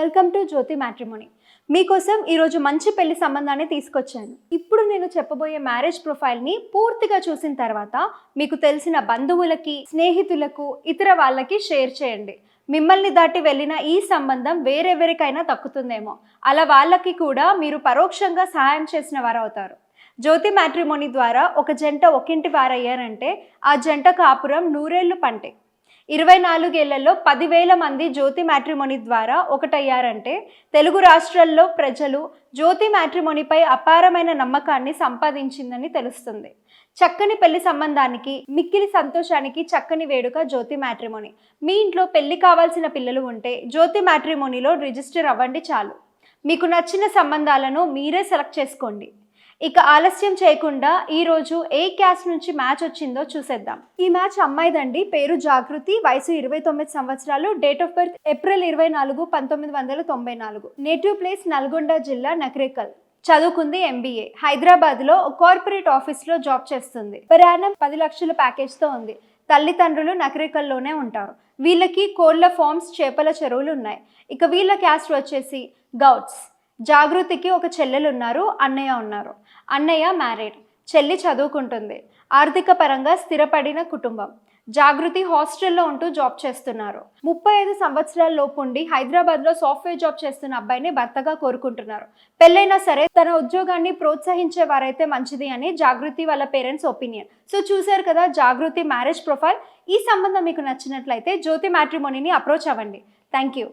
Welcome to Jyothi matrimony. మీకోసం ఈరోజు మంచి పెళ్ళి సంబంధాన్ని తీసుకొచ్చాను. ఇప్పుడు నేను చెప్పబోయే మ్యారేజ్ ప్రొఫైల్ని పూర్తిగా చూసిన తర్వాత మీకు తెలిసిన బంధువులకి స్నేహితులకు ఇతర వాళ్ళకి షేర్ చేయండి. మిమ్మల్ని దాటి వెళ్ళిన ఈ సంబంధం వేరెవరికైనా తక్కుతుందేమో అలా వాళ్ళకి కూడా మీరు పరోక్షంగా సహాయం చేసిన వారు అవుతారు జ్యోతి మ్యాట్రిమోని ద్వారా ఒక జంట ఒకింటి వారయ్యారంటే ఆ జంట కాపురం నూరేళ్ళు పంటే. ఇరవై నాలుగేళ్ళలో పదివేల మంది జ్యోతి మ్యాట్రిమోని ద్వారా ఒకటయ్యారంటే తెలుగు రాష్ట్రాల్లో ప్రజలు జ్యోతి మ్యాట్రిమోనిపై అపారమైన నమ్మకాన్ని సంపాదించిందని తెలుస్తుంది. చక్కని పెళ్ళి సంబంధానికి మిక్కిలి సంతోషానికి చక్కని వేడుక జ్యోతి మ్యాట్రిమోని. మీ ఇంట్లో పెళ్ళి కావాల్సిన పిల్లలు ఉంటే జ్యోతి మ్యాట్రిమోనిలో రిజిస్టర్ అవ్వండి చాలు. మీకు నచ్చిన సంబంధాలను మీరే సెలెక్ట్ చేసుకోండి. ఇక ఆలస్యం చేయకుండా ఈ రోజు ఏ క్యాస్ట్ నుంచి మ్యాచ్ వచ్చిందో చూసేద్దాం. ఈ మ్యాచ్ అమ్మాయిదండి. పేరు జాగృతి. వయసు ఇరవై తొమ్మిది సంవత్సరాలు. డేట్ ఆఫ్ బర్త్ ఏప్రిల్ ఇరవై నాలుగు పంతొమ్మిది వందల తొంభై నాలుగు. నేటివ్ ప్లేస్ నల్గొండ జిల్లా నకరేకల్. చదువుకుంది ఎంబీఏ హైదరాబాద్లో కార్పొరేట్ ఆఫీస్లో జాబ్ చేస్తుంది. ప్రయాణం పది లక్షల ప్యాకేజ్తో ఉంది. తల్లిదండ్రులు నకరేకల్లోనే ఉంటారు. వీళ్ళకి కోళ్ళ ఫార్మ్స్ చేపల చెరువులు ఉన్నాయి. ఇక వీళ్ళ క్యాస్ట్ వచ్చేసి గౌట్స్ జాగృతికి ఒక చెల్లెలు ఉన్నారు అన్నయ్య ఉన్నారు. అన్నయ్య మ్యారీడ్ చెల్లి చదువుకుంటుంది. ఆర్థిక పరంగా స్థిరపడిన కుటుంబం. జాగృతి హాస్టల్లో ఉంటూ జాబ్ చేస్తున్నారు. ముప్పై ఐదు సంవత్సరాల లోపు ఉండి హైదరాబాద్లో సాఫ్ట్వేర్ జాబ్ చేస్తున్న అబ్బాయిని భర్తగా కోరుకుంటున్నారు. పెళ్ళైనా సరే తన ఉద్యోగాన్ని ప్రోత్సహించే వారైతే మంచిది అని జాగృతి వాళ్ళ పేరెంట్స్ ఒపీనియన్. సో చూశారు కదా జాగృతి మ్యారేజ్ ప్రొఫైల్. ఈ సంబంధం మీకు నచ్చినట్లయితే జ్యోతి మ్యాట్రిమోనీని అప్రోచ్ అవ్వండి. Thank you.